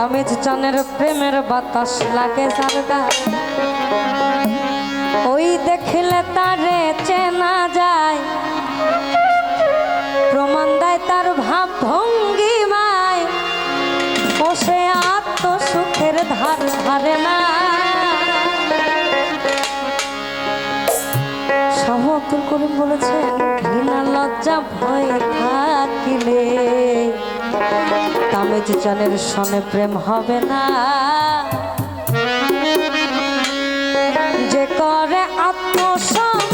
তামিজ চানের প্রেমের বাতাস লাগে সারগা ওই দেখলে তারে চেনা যায়, প্রমাণ দেয় তার ভাব ভঙ্গিমায় বসে আত্ম সুখের ধার ধারে না। শাহ আব্দুল করিম বলেছেন, ঘৃণা লজ্জা ভয় থাকিলে। তামিজ জানের সনে প্রেম হবে না। যে করে আত্মসম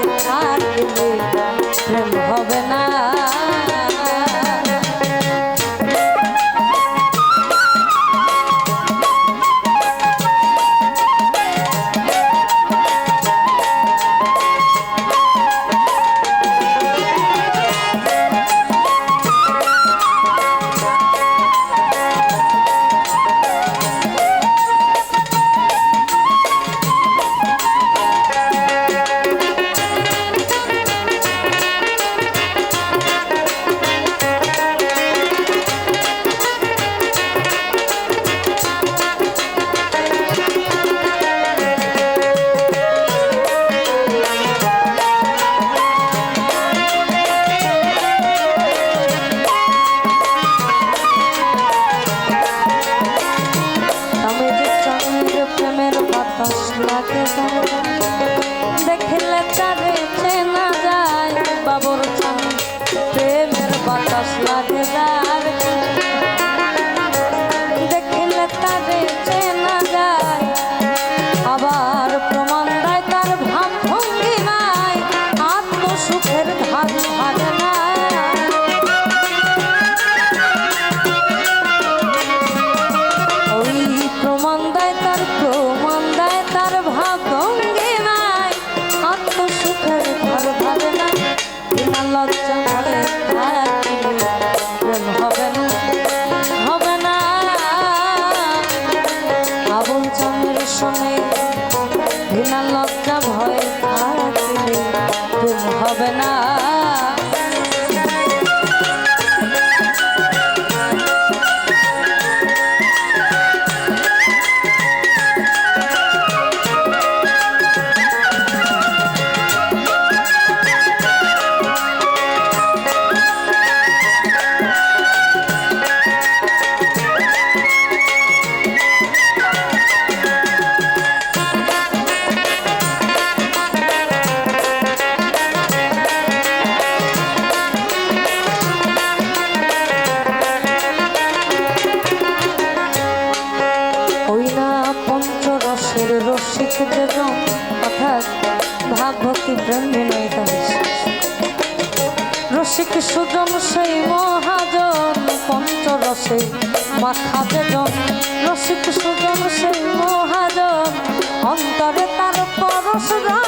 I'm not la que শুনে বিনাল ভক্তি ইব্রাহিমের রসিক সুজন, সেই মহাজন পঞ্চ রসে মাথা যেজন রসিক সুজন, সেই মহাজন, অন্তরে তার পরশুরা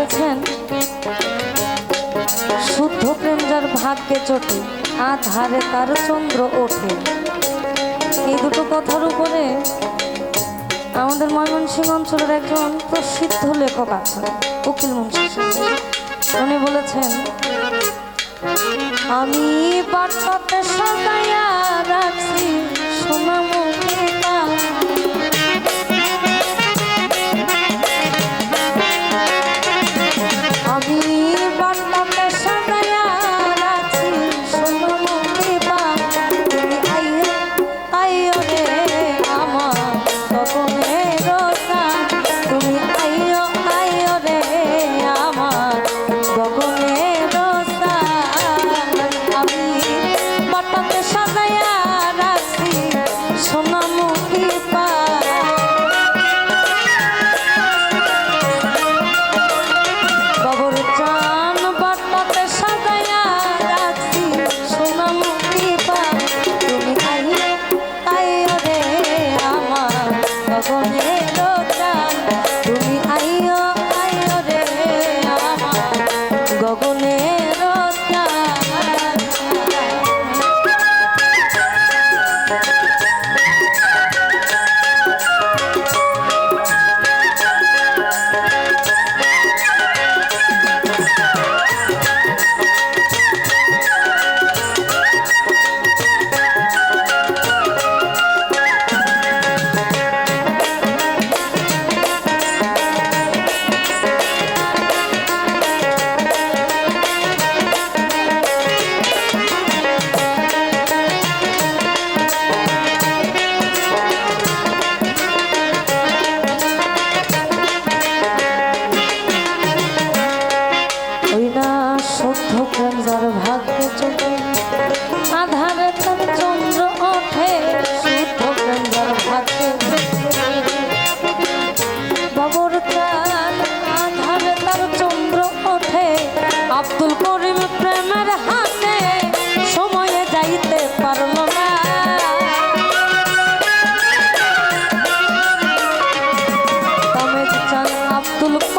বলেছেন, শুদ্ধ প্রেম যার ভাগ্যে চটে, আধারে তার চন্দ্র ওঠে। এই দুটো কথার উপরে আমাদের ময়মনসিংহ অঞ্চলের একজন প্রসিদ্ধ লেখক আছেন, উকিল মুন্সি উনি বলেছেন, আমি বাটপাতে সাজাইয়া রাখছি সোনা মুখে